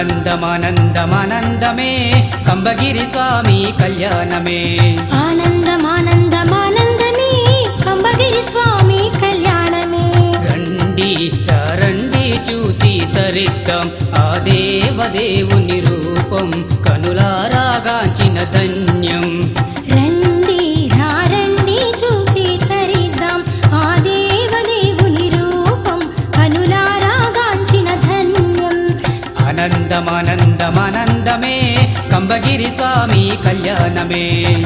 ఆనందమానందమే కంబగిరి స్వామి కళ్యాణమే. ఆనందమానందమానందమే కంబగిరి స్వామి కళ్యాణమే. రండి రండి చూసి తరిద్దాం. ఆ దేవదేవుని రూపం కనులారాగాంచిన ధన్యం. ఆనందమానందమానందమే. కంబగిరి స్వామి కళ్యాణమే.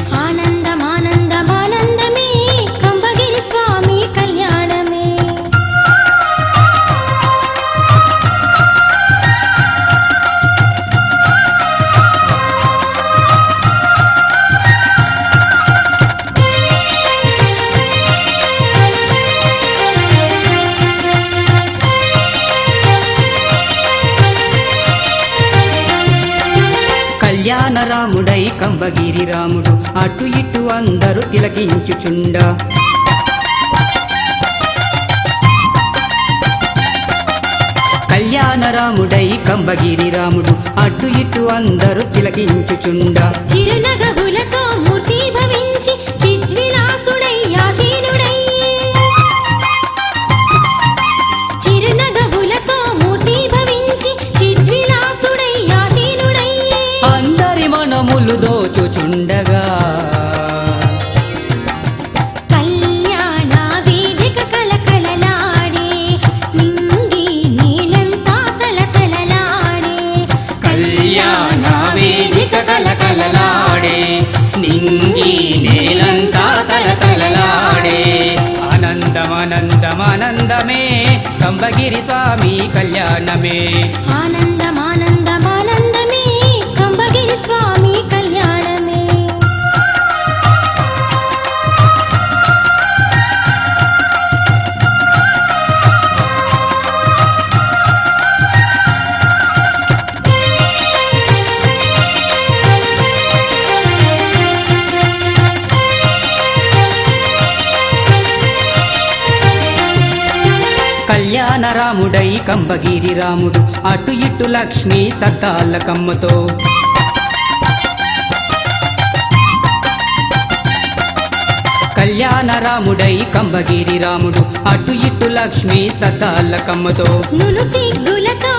కళ్యాణ రాముడై కంబగిరి రాముడు. అటు ఇటు అందరూ తిలకించుచుండ. కళ్యాణ రాముడై కంబగిరి రాముడు. అటు ఇటు అందరూ తిలకించుచుండ. చిరునగవులతో కంబగిరి స్వామి కళ్యాణమే. ఆనంద కళ్యాణ రాముడై కంబగిరి రాముడు అటు ఇటు లక్ష్మి సత్తాల కమ్మతో కళ్యాణ రాముడై కంబగిరి రాముడు అటు ఇటు లక్ష్మి సత్తాల కమ్మతో నులు సిగ్గులతో